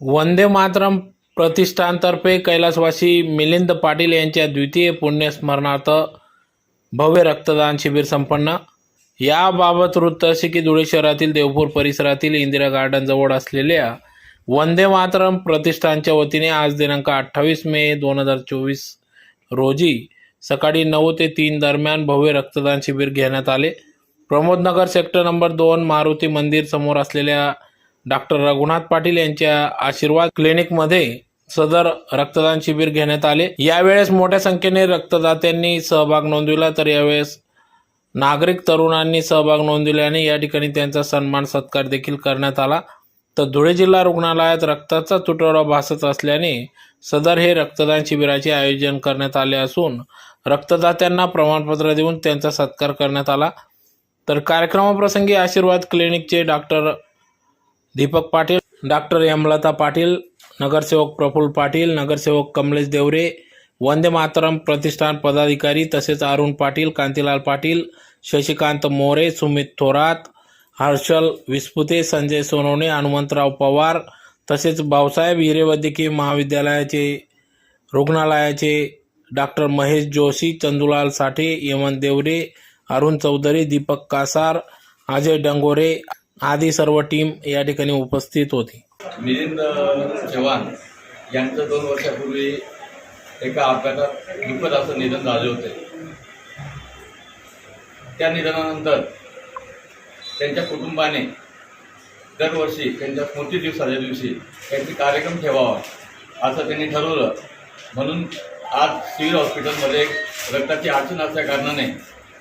वंदे मातरम प्रतिष्ठानतर्फे कैलासवासी मिलिंद पाटील यांच्या द्वितीय पुण्यस्मरणार्थ भव्य रक्तदान शिबिर संपन्न. याबाबत वृत्त असे की धुळे शहरातील देवपूर परिसरातील इंदिरा गार्डनजवळ असलेल्या वंदे मातरम प्रतिष्ठानच्या वतीने आज दिनांक अठ्ठावीस मे दोन हजार चोवीस रोजी सकाळी नऊ ते तीन दरम्यान भव्य रक्तदान शिबिर घेण्यात आले. प्रमोदनगर सेक्टर नंबर दोन मारुती मंदिर समोर असलेल्या डॉक्टर रघुनाथ पाटील यांच्या आशीर्वाद क्लिनिकमध्ये सदर रक्तदान शिबिर घेण्यात आले. यावेळेस मोठ्या संख्येने रक्तदात्यांनी सहभाग नोंदविला. तर यावेळेस नागरिक तरुणांनी सहभाग नोंदविल्याने या ठिकाणी त्यांचा सन्मान सत्कार देखील करण्यात आला. तर धुळे जिल्हा रुग्णालयात रक्ताचा तुटवडा भासत असल्याने सदर हे रक्तदान शिबिराचे आयोजन करण्यात आले असून रक्तदात्यांना प्रमाणपत्र देऊन त्यांचा सत्कार करण्यात आला. तर कार्यक्रमाप्रसंगी आशीर्वाद क्लिनिकचे डॉक्टर दीपक पाटील डॉक्टर यमलता पाटील नगरसेवक प्रफुल्ल पाटील नगरसेवक कमलेश देवरे वंदे मातरम प्रतिष्ठान पदाधिकारी तसेच अरुण पाटील कांतीलाल पाटील शशिकांत मोरे सुमित थोरात हर्षल विस्पुते संजय सोनवणे हनुमंतराव पवार तसेच भाऊसाहेब हिरेवैद्यकीय महाविद्यालयाचे रुग्णालयाचे डॉक्टर महेश जोशी चंदुलाल साठे यमन देवरे अरुण चौधरी दीपक कासार अजय डंगोरे आधी सर्व टीम या ठिकाणी उपस्थित होती. मिलिंद चव्हाण यांचं दोन वर्षापूर्वी एका अपघातात दुःखद असं निधन झाले होते. त्या निधनानंतर त्यांच्या कुटुंबाने दरवर्षी त्यांच्या स्मृती दिवसाच्या दिवशी त्यांचे कार्यक्रम ठेवावा असं त्यांनी ठरवलं. म्हणून आज सिव्हिल हॉस्पिटलमध्ये रक्ताची अडचण असल्या कारणाने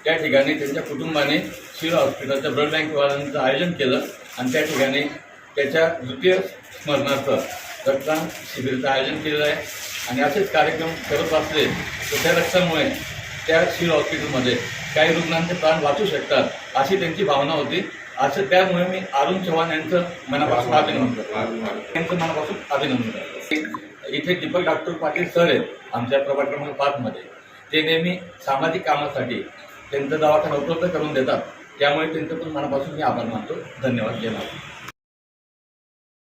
त्या ठिकाणी त्यांच्या कुटुंबाने सिव्हिल हॉस्पिटलच्या ब्लड बँकवाल्यांचं आयोजन केलं आणि त्या ठिकाणी त्याच्या द्वितीय स्मरणार्थ रक्तदान शिबिराचं आयोजन केलेलं आहे. आणि असेच कार्यक्रम करत असले तर त्या रक्तामुळे त्या शिर हॉस्पिटलमध्ये काही रुग्णांचे प्राण वाचू शकतात अशी त्यांची भावना होती. असं त्यामुळे मी अरुण चव्हाण यांचं मनापासून अभिनंदन करतो. त्यांचं मनापासून अभिनंदन करतो. इथे दीपक डॉक्टर पाटील सर आहेत आमच्या प्रभाग क्रमांक पाचमध्ये. ते नेहमी सामाजिक कामासाठी त्यांचा दवाखाना उपलब्ध करून देतात. त्यामुळे त्यांचं पण मनापासून मी आभार मानतो. धन्यवाद. जय